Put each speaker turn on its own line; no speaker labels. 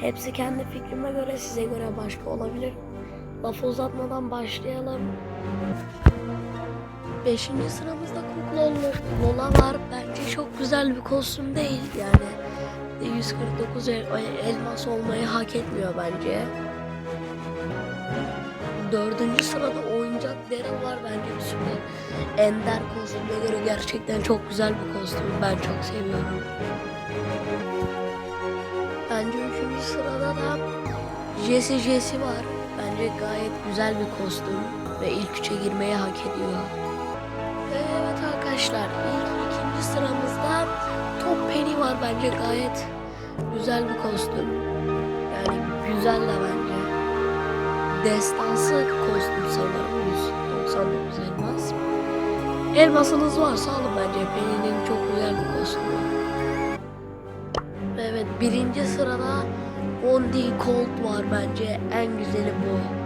Hepsi kendi fikrime göre size göre başka olabilir. Lafı uzatmadan başlayalım. Beşinci sıramızda Kuklolu Lola var. Bence çok güzel bir kostüm değil yani. 149 el- elmas olmayı hak etmiyor bence. Dördüncü sırada oyuncak Daryl var bence süper. Ender kostümüne göre gerçekten çok güzel bir kostüm. Ben çok seviyorum. Üçüncü sırada da Jesse Jesse var. Bence gayet güzel bir kostüm ve ilk üçe girmeyi hak ediyor. Evet arkadaşlar ilk ikinci sıramızda Top Penny var bence gayet güzel bir kostüm. Yani güzel de bence. Destansı kostüm sanırım 199 elmas. Elmasınız varsa alın bence Penny'nin çok güzel bir kostümü. Birinci sırada Bondi Colt var bence en güzeli bu.